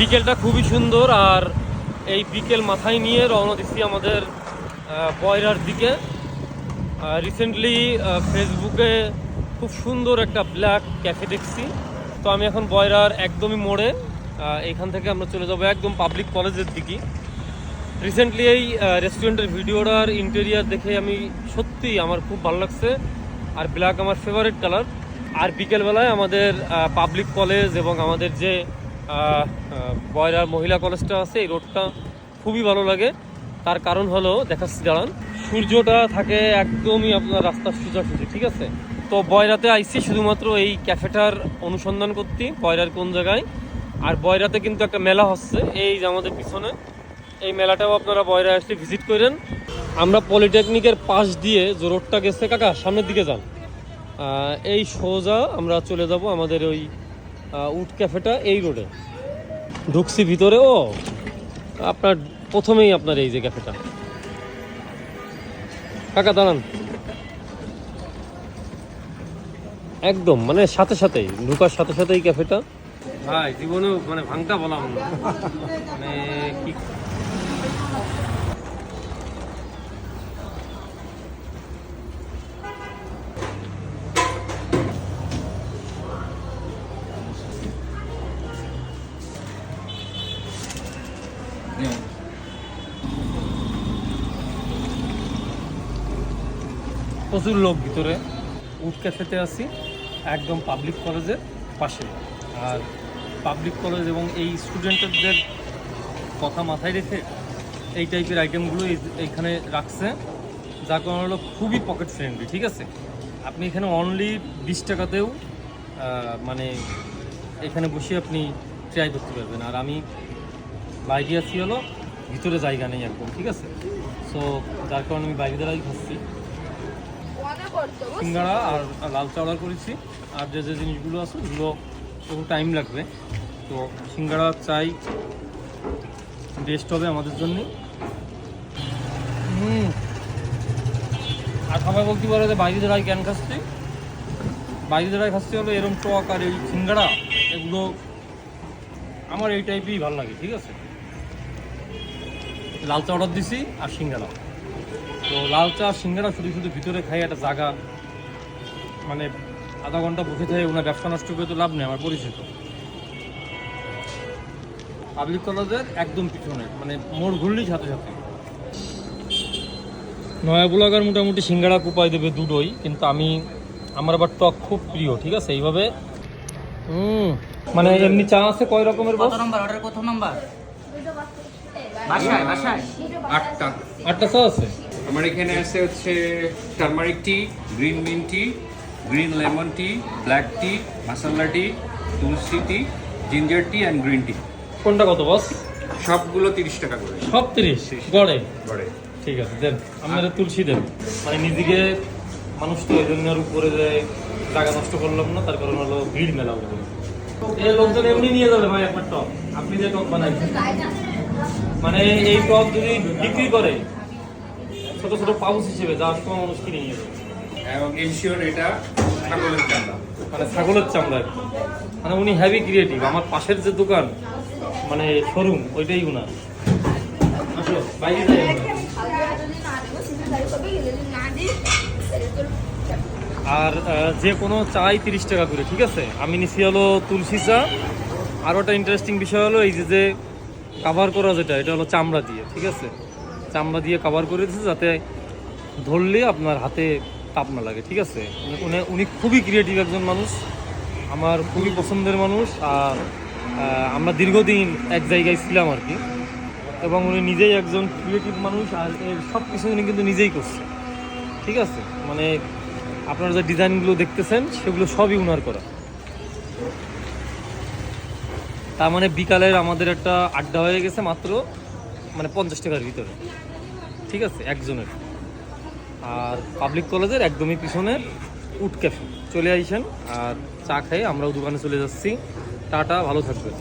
বিকেলটা খুবই সুন্দর আর এই বিকেল মাথায় নিয়ে রওনা দিচ্ছি আমাদের বয়রার দিকে। রিসেন্টলি ফেসবুকে খুব সুন্দর একটা ব্ল্যাক ক্যাফে দেখছি। তো আমি এখন বয়রার একদমই মোড়ে এখান থেকে আমরা চলে যাব একদম পাবলিক কলেজের দিকে। রিসেন্টলি এই রেস্টুরেন্টের ভিডিওটার ইন্টেরিয়ার দেখে আমি সত্যি আমার খুব ভালো লাগছে। আর ব্ল্যাক আমার ফেভারিট কালার আর বিকেলবেলায় আমাদের পাবলিক কলেজ এবং আমাদের যে বয়রার মহিলা কলেজটা আছে, এই রোডটা খুবই ভালো লাগে। তার কারণ হলো দেখাচ্ছি দাঁড়ান, সূর্যটা থাকে একদমই আপনার রাস্তার সোজাসুজি, ঠিক আছে? তো বয়রাতে আইসি শুধুমাত্র এই ক্যাফেটার অনুসন্ধান করতে, বয়রার কোন জায়গায়। আর বয়রাতে কিন্তু একটা মেলা হচ্ছে, এই যে আমাদের পিছনে। এই মেলাটাও আপনারা বয়রা আসলে ভিজিট করেন। আমরা পলিটেকনিকের পাশ দিয়ে যে রোডটা গেছে, কাকা, সামনের দিকে যান। এই সোজা আমরা চলে যাব আমাদের ওই উড ক্যাফেটা এই রোডে। ঢুকছি ভিতরে, ও, আপনার প্রথমেই আপনার এই যে ক্যাফেটা। কাকা, দাঁড়ান। একদম মানে সাথে সাথেই, ঢুকার সাথে সাথেই ক্যাফেটা। ভাই, জীবনেও মানে ভাঙটা বলা মানে কি প্রচুর লোক ভিতরে। উড ক্যাফেতে আছি, একদম পাবলিক কলেজের পাশে। আর পাবলিক কলেজ এবং এই স্টুডেন্টদের কথা মাথায় রেখে এই টাইপের আইটেমগুলো এই- এইখানে রাখছে। যার কারণ হলো খুবই পকেট ফ্রেন্ডলি ঠিক আছে? আপনি এখানে অনলি বিশ টাকাতেও মানে এখানে বসে আপনি ট্রাই করতে পারবেন। আর আমি আছি হলো, ভিতরে জায়গা নেই একদম, ঠিক আছে? সো যার কারণে আমি বাইরে দ্বারাই খাচ্ছি সিঙ্গাড়া আর লাল চা অর্ডার করেছি, আর যে যে জিনিসগুলো আছে, ওগুলো একটু টাইম লাগবে। তো সিঙ্গাড়া চাই বেস্ট হবে আমাদের জন্য। আর সবাই বলতে পারে যে বাইরে দাঁড়াই কেন খাচ্ছি? বাইরে দাঁড়াই খাচ্ছি হলো এরম টক আর এই সিঙ্গাড়া এগুলো আমার এই টাইপেরই ভালো লাগে, ঠিক আছে? লাল চা অর্ডার দিছি আর সিঙ্গাড়া তো লাল চা সিঙ্গারা শুধু শুধু ভিতরে খাই একটা জায়গা মানে আধা ঘণ্টা বসে থাকে ওনার ব্যবসা নষ্ট করে তো লাভ নেই আমার পরিচিত। পাবলিক কলেজের একদম পিছনে মানে মোড় ঘুরলেই সাথে সাথে নয়া ব্লগার মোটামুটি সিঙ্গাড়া কুপাই দেবে দুটোই কিন্তু আমি আমার আবার টক খুব প্রিয় ঠিক আছে? এইভাবে হুম মানে এমনি চা আছে কয় রকমের কত নম্বর? অর্ডার কত নম্বর? বাসায় বাসায়। আটটা। আটটা চা আছে? আমার এখানে আছে হচ্ছে turmeric tea green mint tea green lemon tea black tea masala tea tulsi tea ginger tea and green tea. কোনটা কত বস? সবগুলো তিরিশ টাকা করে। সব তিরিশ? গড়ে? পড়ে ঠিক আছে দেন। আপনারা তুলসী দেন। মানে নিজেকে মানুষ তো এই জন্য আর উপরে যে জায়গা নষ্ট করলাম না তার কারণ হলো ভিড় মেলা উপরে এই লোকজন এমনি নিয়ে যাবে ভাই আপনার টপ আপনি যে টক বানাইছেন মানে এই টক যদি বিক্রি করে ছোট ছোট পাউচ হিসেবে যাওয়ার কোনো মানুষ কিনে নিয়ে যাবে। এবং এটা ছাগলের চান্দা মানে ছাগলের চামড়া। মানে উনি হ্যাভি ক্রিয়েটিভ আমার পাশের যে দোকান মানে শোরুম ওইটাই উনার। আসো বাইরে যাই আর যে কোনো চাই তিরিশ টাকা করে ঠিক আছে? আমি নিছি হলো তুলসী চা। আরও একটা ইন্টারেস্টিং বিষয় হলো এই যে যে কাভার করা যেটা, এটা হলো চামড়া দিয়ে, ঠিক আছে? চামড়া দিয়ে কাভার করে দিয়েছে যাতে ধরলে আপনার হাতে তাপ না লাগে, ঠিক আছে? উনি- উনি উনি খুবই ক্রিয়েটিভ একজন মানুষ, আমার খুবই পছন্দের মানুষ, আর আমরা দীর্ঘদিন এক জায়গায় ছিলাম আর কি। এবং উনি নিজেই একজন ক্রিয়েটিভ মানুষ, আর এর সব কিছু উনি কিন্তু নিজেই করছে, ঠিক আছে? মানে আপনারা যে ডিজাইনগুলো দেখতেছেন, সেগুলো সবই উনার করা। তার মানে বিকালের আমাদের একটা আড্ডা হয়ে গেছে মাত্র মানে পঞ্চাশ টাকার ভিতরে। ঠিক আছে? একজনের। আর পাবলিক কলেজের একদমই পিছনের উড ক্যাফে চলে আইসেন আর চা খেয়ে আমরাও দোকানে চলে যাচ্ছি। টাটা, ভালো থাকবেন।